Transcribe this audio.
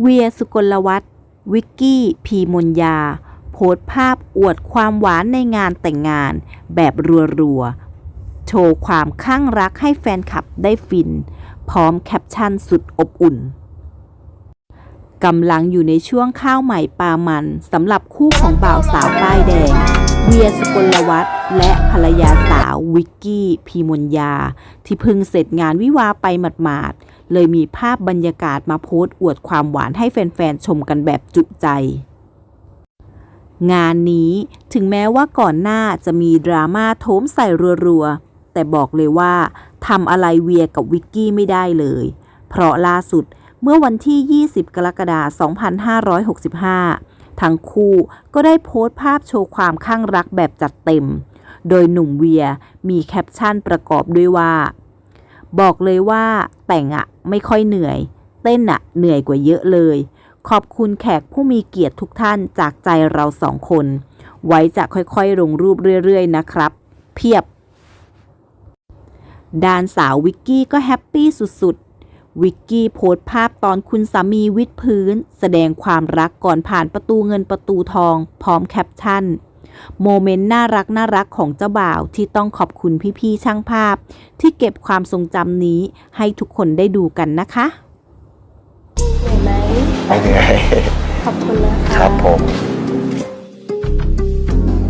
เวียสุกลวัฒน์วิกกี้ พีมนยา โพสภาพอวดความหวานในงานแต่งงาน แบบรัวๆ โชว์ความข้างรักให้แฟนคลับได้ฟิน พร้อมแคปชั่นสุดอบอุ่นกำลังอยู่ในช่วงข้าวใหม่ปลามันสำหรับคู่ของบ่าวสาวป้ายแดง เวียสุกลวัฒน์และภรรยาสาววิกกี้ พีมนยา ที่เพิ่งเสร็จงานวิวาไปหมาด เลยมีภาพบรรยากาศมาโพสต์อวดความหวานให้แฟนๆ ชมกันแบบจุใจ งานนี้ถึงแม้ว่าก่อนหน้าจะมีดราม่าโถมใส่รัวๆ แต่บอกเลยว่าทำอะไรเวียกับวิกกี้ไม่ได้เลย เพราะล่าสุดเมื่อวันที่ 20 กรกฎาคม 2565 ทั้งคู่ก็ได้โพสต์ภาพโชว์ความข้างรักแบบจัดเต็ม โดยหนุ่มเวียมีแคปชั่นประกอบด้วยว่า บอกเลยว่าแต่งอะไม่ค่อยเหนื่อย เต้นอะเหนื่อยกว่าเยอะเลย ขอบคุณแขกผู้มีเกียรติทุกท่านจากใจเราสองคน ไว้จะค่อยๆลงรูปเรื่อยๆนะครับ เพียบ ดานสาววิกกี้ก็แฮปปี้สุดๆ วิกกี้โพสต์ภาพตอนคุณสามีวิดพื้น แสดงความรักก่อนผ่านประตูเงินประตูทอง พร้อมแคปชั่น โมเมนต์น่ารักน่ารักของเจ้าบ่าวที่ต้องขอบคุณพี่ๆช่างภาพ ที่เก็บความทรงจำนี้ให้ทุกคนได้ดูกันนะคะเหนื่อยไหมไม่เหนื่อยขอบคุณนะคะครับผม